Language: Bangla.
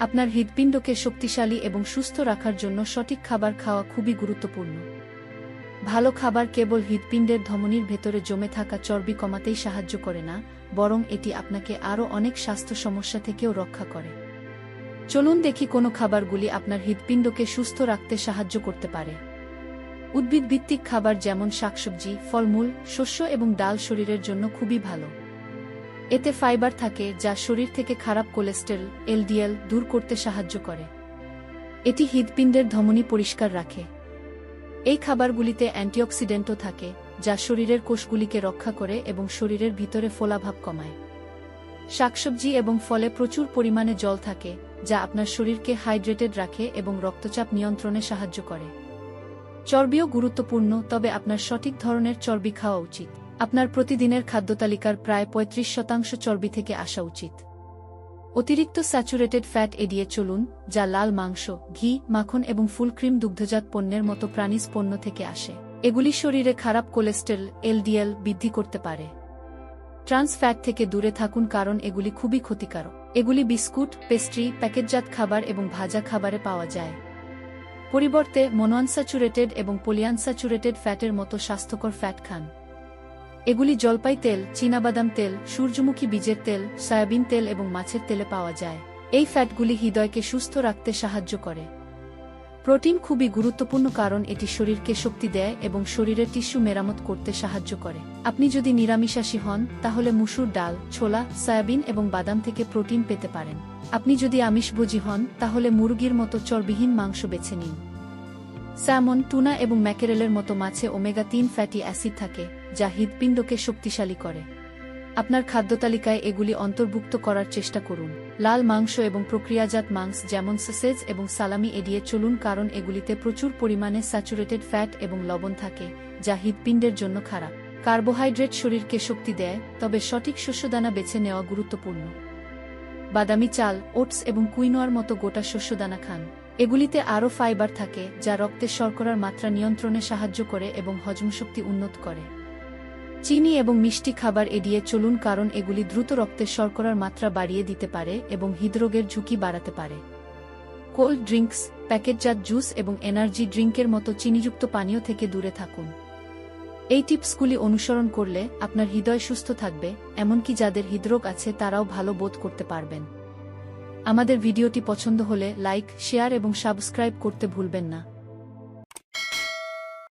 আপনার হৃদপিণ্ডকে শক্তিশালী এবং সুস্থ রাখার জন্য সঠিক খাবার খাওয়া খুবই গুরুত্বপূর্ণ। ভালো খাবার কেবল হৃদপিণ্ডের ধমনির ভেতরে জমে থাকা চর্বি কমাতেই সাহায্য করে না, বরং এটি আপনাকে আরও অনেক স্বাস্থ্য সমস্যা থেকেও রক্ষা করে। চলুন দেখি কোনো খাবারগুলি আপনার হৃদপিণ্ডকে সুস্থ রাখতে সাহায্য করতে পারে। উদ্ভিদ ভিত্তিক খাবার যেমন শাকসবজি, ফলমূল, শস্য এবং ডাল শরীরের জন্য খুবই ভালো। এতে ফাইবার থাকে যা শরীর থেকে খারাপ কোলেস্টেরল, এলডিএল দূর করতে সাহায্য করে। এটি হৃদপিণ্ডের ধমনী পরিষ্কার রাখে। এই খাবারগুলিতে অ্যান্টিঅক্সিডেন্টও থাকে, যা শরীরের কোষগুলিকে রক্ষা করে এবং শরীরের ভিতরে ফোলাভাব কমায়। শাকসবজি এবং ফলে প্রচুর পরিমাণে জল থাকে, যা আপনার শরীরকে হাইড্রেটেড রাখে এবং রক্তচাপ নিয়ন্ত্রণে সাহায্য করে। চর্বিও গুরুত্বপূর্ণ, তবে আপনার সঠিক ধরনের চর্বি খাওয়া উচিত। আপনার প্রতিদিনের খাদ্যতালিকার প্রায় ৩৫ শতাংশ চর্বি থেকে আসা উচিত। অতিরিক্ত স্যাচুরেটেড ফ্যাট এড়িয়ে চলুন, যা লাল মাংস, ঘি, মাখন এবং ফুল ক্রিম দুগ্ধজাত পণ্যের মতো প্রাণীজ পণ্য থেকে আসে। এগুলি শরীরে খারাপ কোলেস্টেরল, এলডিএল বৃদ্ধি করতে পারে। ট্রান্স ফ্যাট থেকে দূরে থাকুন কারণ এগুলি খুবই ক্ষতিকারক। এগুলি বিস্কুট, পেস্ট্রি, প্যাকেটজাত খাবার এবং ভাজা খাবারে পাওয়া যায়। পরিবর্তে মনোআনস্যাচুরেটেড এবং পলিআনস্যাচুরেটেড ফ্যাটের মতো স্বাস্থ্যকর ফ্যাট খান। এগুলি জলপাই তেল, চীনাবাদাম তেল, সূর্যমুখী বীজের তেল, সয়াবিন তেল এবং মাছের তেলে পাওয়া যায়। এই ফ্যাটগুলি হৃদয়কে সুস্থ রাখতে সাহায্য করে। প্রোটিন খুবই গুরুত্বপূর্ণ কারণ এটি শরীরকে শক্তি দেয় এবং শরীরের টিস্যু মেরামত করতে সাহায্য করে। আপনি যদি নিরামিষাশী হন, তাহলে মুসুর ডাল, ছোলা, সয়াবিন এবং বাদাম থেকে প্রোটিন পেতে পারেন। আপনি যদি আমিষভোজী হন, তাহলে মুরগির মতো চর্বিহীন মাংস বেছে নিন। স্যামন, টুনা এবং ম্যাকেরেলের মতো মাছে ওমেগা তিন ফ্যাটি অ্যাসিড থাকে, যা হৃদপিণ্ডকে শক্তিশালী করে। আপনার খাদ্যতালিকায় এগুলি অন্তর্ভুক্ত করার চেষ্টা করুন। লাল মাংস এবং প্রক্রিয়াজাত মাংস যেমন সসেজ এবং সালামি এড়িয়ে চলুন, কারণ এগুলিতে প্রচুর পরিমাণে স্যাচুরেটেড ফ্যাট এবং লবণ থাকে, যা হৃদপিণ্ডের জন্য খারাপ। কার্বোহাইড্রেট শরীরকে শক্তি দেয়, তবে সঠিক শস্যদানা বেছে নেওয়া গুরুত্বপূর্ণ। বাদামি চাল, ওটস এবং কুইনোয়ার মতো গোটা শস্যদানা খান। এগুলিতে আরও ফাইবার থাকে, যা রক্তের শর্করার মাত্রা নিয়ন্ত্রণে সাহায্য করে এবং হজমশক্তি উন্নত করে। চিনি এবং মিষ্টি খাবার এড়িয়ে চলুন কারণ এগুলি দ্রুত রক্তের শর্করার মাত্রা বাড়িয়ে দিতে পারে এবং হৃদরোগের ঝুঁকি বাড়াতে পারে। কোল্ড ড্রিঙ্কস, প্যাকেটজাত জুস এবং এনার্জি ড্রিঙ্কের মতো চিনিযুক্ত পানীয় থেকে দূরে থাকুন। এই টিপসগুলি অনুসরণ করলে আপনার হৃদয় সুস্থ থাকবে, এমনকি যাদের হৃদরোগ আছে তারাও ভালো বোধ করতে পারবেন। আমাদের ভিডিওটি পছন্দ হলে লাইক শেয়ার এবং সাবস্ক্রাইব করতে ভুলবেন না।